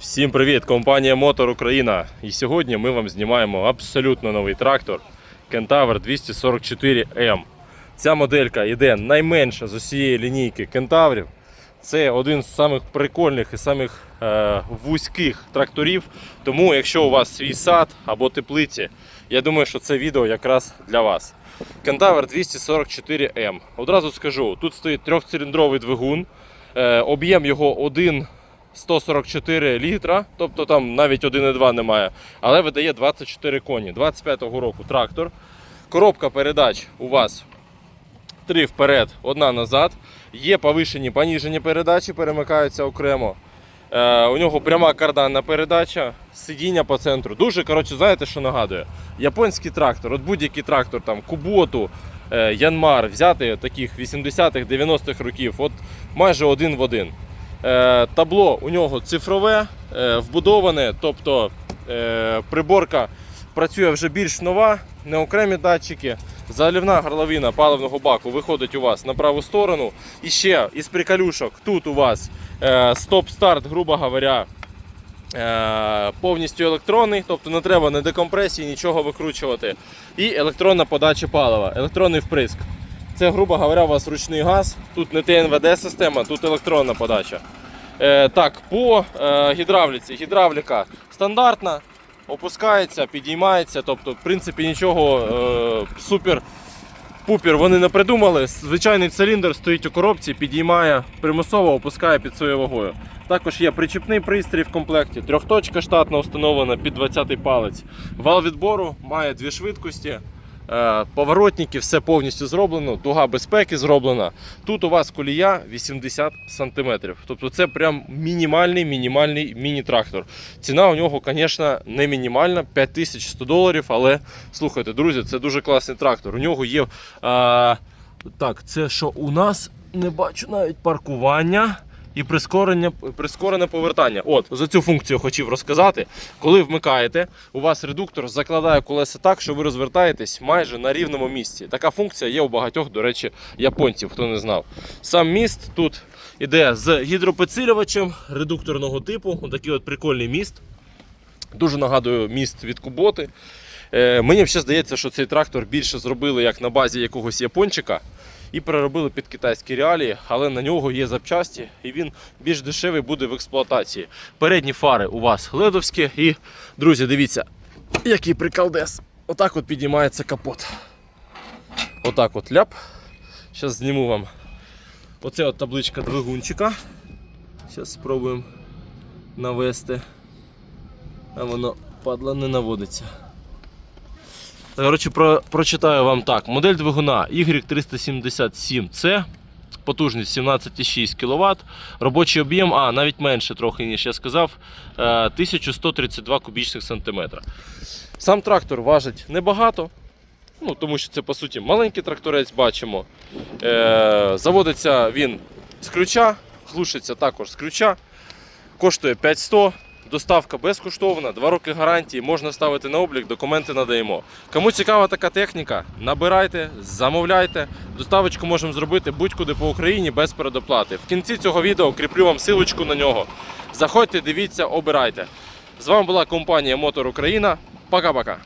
Всім привіт! Компанія Мотор Україна. І сьогодні ми вам знімаємо абсолютно новий трактор Кентавр 244M. Ця моделька йде найменша з усієї лінійки кентаврів. Це один з самих прикольних і самих е, вузьких тракторів. Тому, якщо у вас свій сад або теплиці, я думаю, що це відео якраз для вас. Кентавр 244M. Одразу скажу, тут стоїть трьохциліндровий двигун, е, об'єм його 1 144 літра, тобто там навіть 1,2 немає, але видає 24 коні. 25-го року трактор. Коробка передач у вас три вперед, одна назад. Є повишені, поніжені передачі, перемикаються окремо. Е, у нього пряма карданна передача, сидіння по центру. Дуже, коротше, знаєте, що нагадує? Японський трактор, от будь-який трактор, там Куботу, е, Янмар, взяти таких 80-х, 90-х років, от майже один в один. Е, табло у нього цифрове, е, вбудоване, тобто е, приборка працює вже більш нова, не окремі датчики. Заливна горловина паливного баку виходить у вас на праву сторону. І ще із приколюшок тут у вас стоп-старт, грубо говоря, повністю електронний, тобто не треба ні декомпресії, нічого викручувати. І електронна подача палива, електронний вприск. Це, грубо говоря, у вас ручний газ. Тут не ТНВД-система, тут електронна подача. Е, так, по е, гідравліці. Гідравліка стандартна, опускається, підіймається. Тобто, в принципі, нічого е, супер. Пупір вони не придумали. Звичайний циліндр стоїть у коробці, підіймає примусово, опускає під своєю вагою. Також є причіпний пристрій в комплекті, трьохточка штатно встановлена під 20-й палець. Вал відбору має дві швидкості. Е, Поворотники, все повністю зроблено, дуга безпеки зроблена. Тут у вас колія 80 см. Тобто це прям мінімальний мінімальний міні-трактор. Ціна у нього, звісно, не мінімальна 5100 доларів. Але слухайте, друзі, це дуже класний трактор. У нього є. А, так, це що у нас не бачу навіть паркування. І прискорення, прискорене повертання. От за цю функцію хотів розказати. Коли вмикаєте, у вас редуктор закладає колеса так, що ви розвертаєтесь майже на рівному місці. Така функція є у багатьох, до речі, японців, хто не знав. Сам міст тут іде з гідропідсилювачем редукторного типу. Отакий от прикольний міст. Дуже нагадую міст від Куботи. Е, мені ще здається, що цей трактор більше зробили як на базі якогось япончика і переробили під китайські реалії, але на нього є запчасті і він більш дешевий буде в експлуатації. Передні фари у вас ледовські і, друзі, дивіться, який приколдес. Отак от підіймається капот. Отак от ляп. Зараз зніму вам. Оце от табличка двигунчика. Зараз спробуємо навести. А воно падла не наводиться. Коротше, про, прочитаю вам так. Модель двигуна Y377C. Потужність 17,6 кВт. Робочий об'єм, а навіть менше трохи, ніж я сказав, е, 1132 кубічних сантиметра. Сам трактор важить небагато, ну, тому що це по суті маленький тракторець бачимо. Е, Заводиться він з ключа, глушиться також з ключа. Коштує 5100. Доставка безкоштовна, 2 роки гарантії, можна ставити на облік, документи надаємо. Кому цікава така техніка, набирайте, замовляйте. Доставочку можемо зробити будь-куди по Україні без передоплати. В кінці цього відео кріплю вам силочку на нього. Заходьте, дивіться, обирайте. З вами була компанія Мотор Україна. Пока-пока.